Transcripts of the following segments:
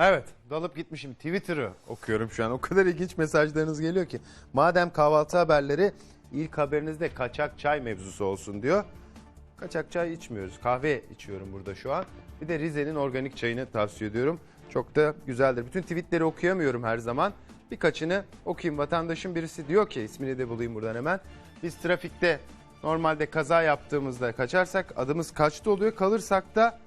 Evet dalıp gitmişim Twitter'ı okuyorum şu an. O kadar ilginç mesajlarınız geliyor ki. Madem kahvaltı haberleri ilk haberinizde kaçak çay mevzusu olsun diyor. Kaçak çay içmiyoruz. Kahve içiyorum burada şu an. Bir de Rize'nin organik çayını tavsiye ediyorum. Çok da güzeldir. Bütün tweetleri okuyamıyorum her zaman. Birkaçını okuyayım. Vatandaşın birisi diyor ki ismini de bulayım buradan hemen. Biz trafikte normalde kaza yaptığımızda kaçarsak adımız kaçta oluyor. Kalırsak da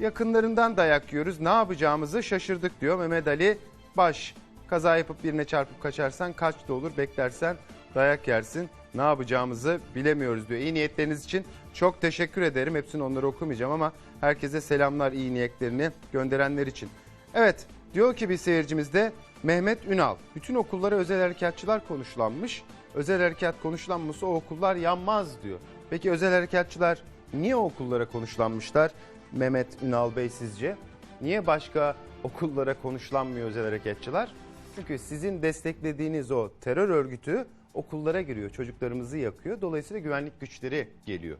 yakınlarından dayak yiyoruz. Ne yapacağımızı şaşırdık diyor Mehmet Ali Baş. Kaza yapıp birine çarpıp kaçarsan kaçta olur beklersen dayak yersin. Ne yapacağımızı bilemiyoruz diyor. İyi niyetleriniz için çok teşekkür ederim. Hepsini onları okumayacağım ama herkese selamlar iyi niyetlerini gönderenler için. Evet diyor ki bir seyircimiz de Mehmet Ünal. Bütün okullara özel harekatçılar konuşlanmış. Özel harekat konuşlanması o okullar yanmaz diyor. Peki özel harekatçılar niye okullara konuşlanmışlar? Mehmet Ünal Bey sizce? Niye başka okullara konuşlanmıyor özel harekatçılar? Çünkü sizin desteklediğiniz o terör örgütü okullara giriyor, çocuklarımızı yakıyor. Dolayısıyla güvenlik güçleri geliyor.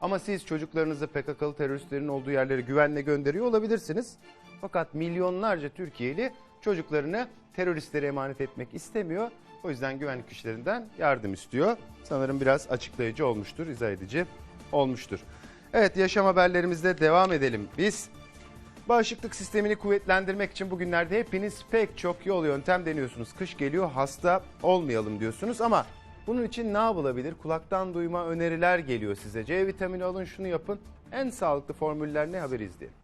Ama siz çocuklarınızı PKK'lı teröristlerin olduğu yerlere güvenle gönderiyor olabilirsiniz. Fakat milyonlarca Türkiye'li çocuklarını teröristlere emanet etmek istemiyor. O yüzden güvenlik güçlerinden yardım istiyor. Sanırım biraz açıklayıcı olmuştur, izah edici olmuştur. Evet yaşam haberlerimizde devam edelim. Biz Bağışıklık sistemini kuvvetlendirmek için bugünlerde hepiniz pek çok yol yöntem deniyorsunuz. Kış geliyor hasta olmayalım diyorsunuz ama bunun için ne yapılabilir? Kulaktan duyma öneriler geliyor size. C vitamini alın şunu yapın. En sağlıklı formüller ne haber izleyelim.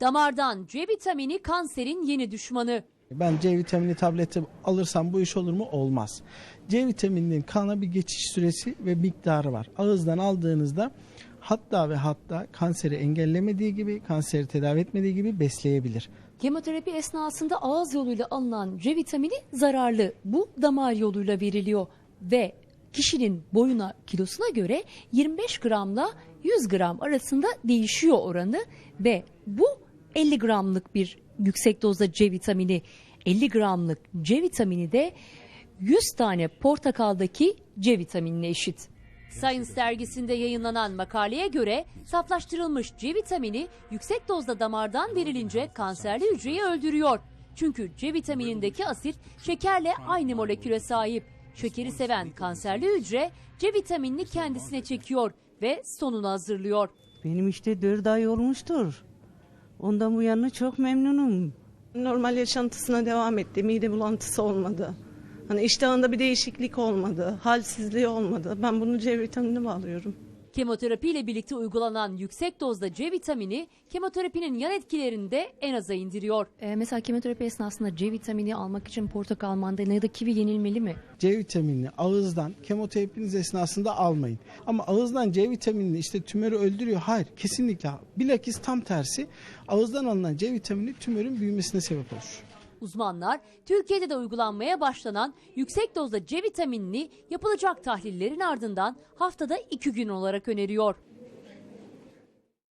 Damardan C vitamini kanserin yeni düşmanı. Ben C vitamini tableti alırsam bu iş olur mu? Olmaz. C vitamininin kana bir geçiş süresi ve miktarı var. Ağızdan aldığınızda hatta ve hatta kanseri engellemediği gibi, kanseri tedavi etmediği gibi besleyebilir. Kemoterapi esnasında ağız yoluyla alınan C vitamini zararlı. Bu damar yoluyla veriliyor ve kişinin boyuna kilosuna göre 25 gramla 100 gram arasında değişiyor oranı ve bu 50 gramlık bir yüksek dozda C vitamini 50 gramlık C vitamini de 100 tane portakaldaki C vitaminine eşit. Science dergisinde yayınlanan makaleye göre saflaştırılmış C vitamini yüksek dozda damardan verilince kanserli hücreyi öldürüyor. Çünkü C vitaminindeki asit şekerle aynı moleküle sahip. Şekeri seven kanserli hücre C vitaminini kendisine çekiyor ve sonunu hazırlıyor. Benim işte 4 ay olmuştur. Ondan bu yana çok memnunum. Normal yaşantısına devam etti. Mide bulantısı olmadı. Hani iştahında bir değişiklik olmadı. Halsizliği olmadı. Ben bunu C vitaminine bağlıyorum. Kemoterapi ile birlikte uygulanan yüksek dozda C vitamini kemoterapinin yan etkilerini de en aza indiriyor. Ee, mesela kemoterapi esnasında C vitamini almak için portakal, mandalina ya da kivi yenilmeli mi? C vitaminini ağızdan kemoterapiniz esnasında almayın. Ama ağızdan C vitaminini işte tümörü öldürüyor. Hayır kesinlikle. Bilakis tam tersi ağızdan alınan C vitamini tümörün büyümesine sebep olur. Uzmanlar Türkiye'de de uygulanmaya başlanan yüksek dozda C vitaminini yapılacak tahlillerin ardından haftada 2 gün olarak öneriyor.